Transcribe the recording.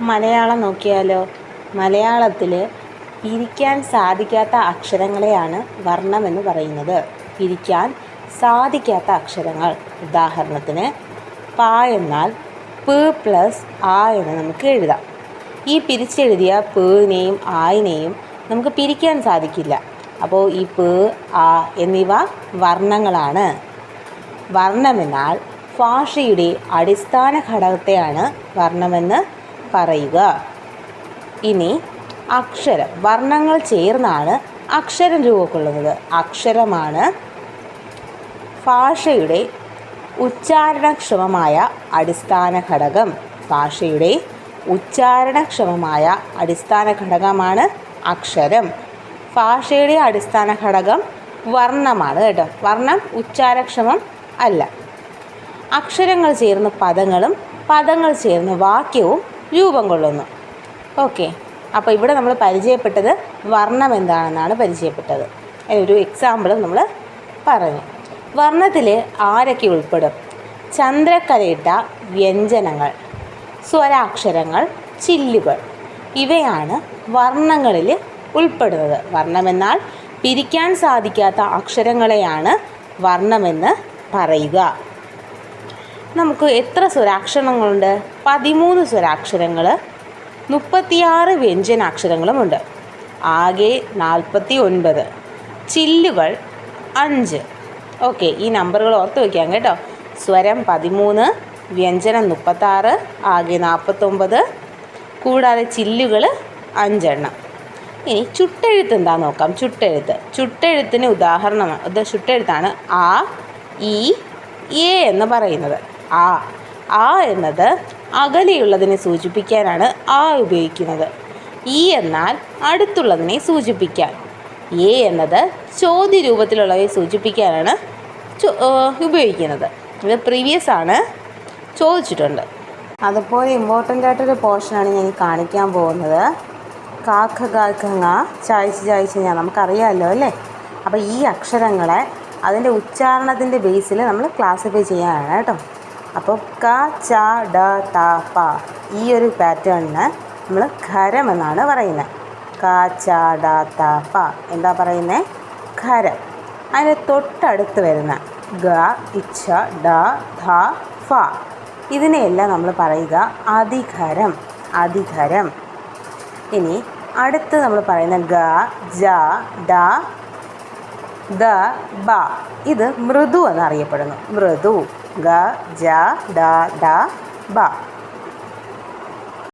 മലയാളം നോക്കിയാലോ? മലയാളത്തിൽ ഇരിക്കാൻ സാധിക്കാത്ത അക്ഷരങ്ങളെയാണ് വർണമെന്ന് പറയുന്നത്. ഇരിക്കാൻ സാധിക്കാത്ത അക്ഷരങ്ങൾ. ഉദാഹരണത്തിന് പ എന്നാൽ പ് പ്ലസ് ആ എന്ന് നമുക്ക് എഴുതാം. ഈ പിരിച്ചെഴുതിയ പേനെയും ആയിനെയും നമുക്ക് പിരിക്കാൻ സാധിക്കില്ല. അപ്പോൾ ഈ പ് ആ എന്നിവ വർണങ്ങളാണ്. വർണമെന്നാൽ ഭാഷയുടെ അടിസ്ഥാന ഘടകത്തെയാണ് വർണമെന്ന് പറയുക. ഇനി അക്ഷരം. വർണങ്ങൾ ചേർന്നാണ് അക്ഷരം രൂപക്കൊള്ളുന്നത്. അക്ഷരമാണ് ഭാഷയുടെ ഉച്ചാരണക്ഷമമായ അടിസ്ഥാന ഘടകം. ഭാഷയുടെ ഉച്ചാരണക്ഷമമായ അടിസ്ഥാന ഘടകമാണ് അക്ഷരം. ഭാഷയുടെ അടിസ്ഥാന ഘടകം വർണമാണ് കേട്ടോ. വർണം ഉച്ചാരക്ഷമം അല്ല. അക്ഷരങ്ങൾ ചേർന്ന് പദങ്ങളും പദങ്ങൾ ചേർന്ന് വാക്യവും രൂപം കൊള്ളുന്നു. ഓക്കെ. അപ്പോൾ ഇവിടെ നമ്മൾ പരിചയപ്പെട്ടത് വർണം എന്താണെന്നാണ് പരിചയപ്പെട്ടത്. ഒരു എക്സാമ്പിൾ നമ്മൾ പറഞ്ഞു. വർണത്തിൽ ആരൊക്കെ ഉൾപ്പെടും? ചന്ദ്രക്കലയിട്ട വ്യഞ്ജനങ്ങൾ സ്വരാക്ഷരങ്ങൾ ചില്ലുകൾ. ഇവയാണ് വർണങ്ങളിൽ ഉൾപ്പെടുന്നത്. വർണമെന്നാൽ പിരിക്കാൻ സാധിക്കാത്ത അക്ഷരങ്ങളെയാണ് വർണമെന്ന് പറയുക. നമുക്ക് എത്ര സ്വരാക്ഷരങ്ങളുണ്ട്? പതിമൂന്ന് സ്വരാക്ഷരങ്ങൾ മുപ്പത്തിയാറ് വ്യഞ്ജനാക്ഷരങ്ങളുമുണ്ട്. ആകെ നാൽപ്പത്തി ഒൻപത് ചില്ലുകൾ അഞ്ച്. ഓക്കെ ഈ നമ്പറുകൾ ഓർത്ത് വയ്ക്കാം കേട്ടോ. സ്വരം പതിമൂന്ന് വ്യഞ്ജനം മുപ്പത്താറ് ആകെ നാൽപ്പത്തൊമ്പത് കൂടാതെ ചില്ലുകൾ അഞ്ചെണ്ണം. ഇനി ചുട്ടെഴുത്ത് എന്താ നോക്കാം? ചുട്ടെഴുത്ത്. ചുട്ടെഴുത്തിന് ഉദാഹരണമാണ് ചുട്ടെഴുത്താണ് ആ ഇ എ എന്ന് പറയുന്നത്. ആ ആ എന്നത് അകലെയുള്ളതിനെ സൂചിപ്പിക്കാനാണ് ആ ഉപയോഗിക്കുന്നത്. ഈ എന്നാൽ അടുത്തുള്ളതിനെ സൂചിപ്പിക്കാൻ. എ എന്നത് ചോദ്യ രൂപത്തിലുള്ളവയെ സൂചിപ്പിക്കാനാണ് ഉപയോഗിക്കുന്നത്. ഇത് പ്രീവിയസ് ആണ് ചോദിച്ചിട്ടുണ്ട്. അതുപോലെ ഇമ്പോർട്ടന്റ് ആയിട്ടൊരു പോർഷനാണ് ഞാൻ കാണിക്കാൻ പോകുന്നത്. കാക്ക കാക്കങ്ങ ചായച്ച് ചായച്ച് ഞാൻ നമുക്കറിയാമല്ലോ അല്ലേ? അപ്പോൾ ഈ അക്ഷരങ്ങളെ അതിന്റെ ഉച്ചാരണത്തിന്റെ ബേസിൽ നമ്മൾ ക്ലാസിഫൈ ചെയ്യാനാണ് കേട്ടോ. അപ്പോൾ ക ച ഡ ത പ ഈ ഒരു പാറ്റേണിന് നമ്മൾ ഖരം എന്നാണ് പറയുന്നത് ക ച ഡ ത പ. എന്താ പറയുന്നത് ഖരം. അതിന് തൊട്ടടുത്ത് വരുന്ന ഗ ഇച്ഛ ഡ ധ ഫ. ഇതിനെയെല്ലാം നമ്മൾ പറയുക അധികരം അധികരം. ഇനി അടുത്ത് നമ്മൾ പറയുന്ന ഗ ജ ഡ ദ ബ. ഇത് മൃദു എന്നറിയപ്പെടുന്നു. മൃദു. ഗ ജ ഡ ഡ ബ.